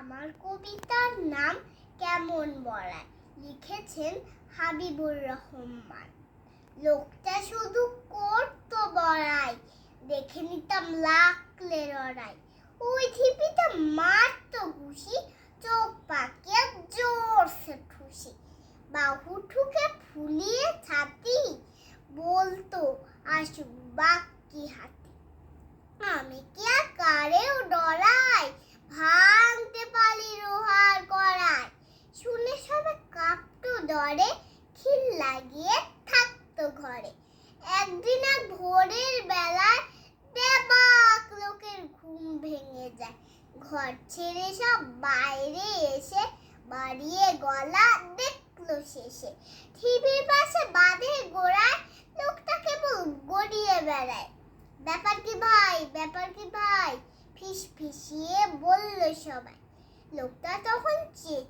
আমার কবিতার নাম কেমন বলায় লিখেছেন হাবিবুর রহমান। লোকটা শুধু করতো বড়াই, দেখে নিতাম লাকলে লড়াই। ওই ঢিপিতে মারতো ঘুষি, চোখ পাকিয়ে জোরসে ঠুসি। বাহু ঠুকে ফুলিয়ে ছাতি, বলতো, আসুক বাকি হাতি। ডরে খিল লাগিয়ে থাকতো ঘরে। একদিন এক ভোরের বেলায় বেবাক লোকের ঘুম ভেঙে যায়। ঘর ছেড়ে সব বাইরে এসে বাড়িয়ে গলা দেখল শেষে। টিভির পাশে বাঁধে গোড়ায় লোকটা কেবল গড়িয়ে বেড়ায়। ব্যাপার কি ভাই, ব্যাপার কি ভাই? ফিস ফিসিয়ে বলল সবাই। লোকটা তখন জানায়